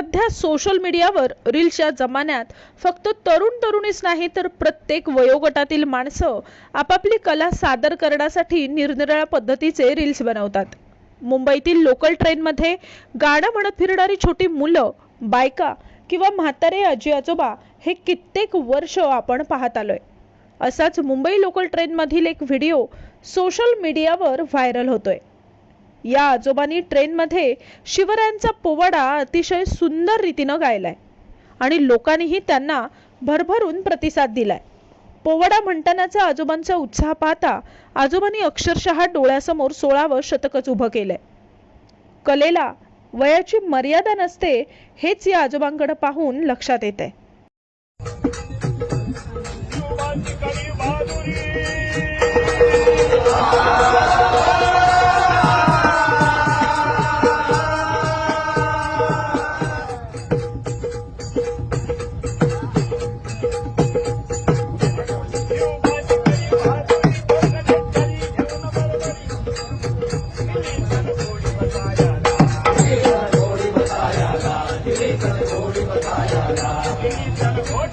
सध्या सोशल मीडियावर रील्सच्या जमान्यात फक्त तरुण तरुणीच नाही तर प्रत्येक वयोगटातील माणसं आपापली कला सादर करण्यासाठी निरनिराळ्या पद्धतीचे रील्स बनवतात. मुंबईतील लोकल ट्रेनमध्ये गाणं म्हणत फिरणारी छोटी मुलं बायका किंवा म्हातारे आजी आजोबा हे कित्येक वर्ष आपण पाहत आलोय. असाच मुंबई लोकल ट्रेनमधील एक व्हिडिओ सोशल मीडियावर व्हायरल होतोय. या आजोबांनी ट्रेनमध्ये शिवरायांचा पोवाडा अतिशय सुंदर रीतीनं गायलाय. आणि लोकांनीही त्यांना भरभरून प्रतिसाद दिलाय. पोवाडा म्हणतानाचा आजोबांचा उत्साह पाहता आजोबांनी अक्षरशः डोळ्यासमोर सोळावं शतकच उभं केलंय. कलेला वयाची मर्यादा नसते हेच या आजोबांकडे पाहून लक्षात येत आहे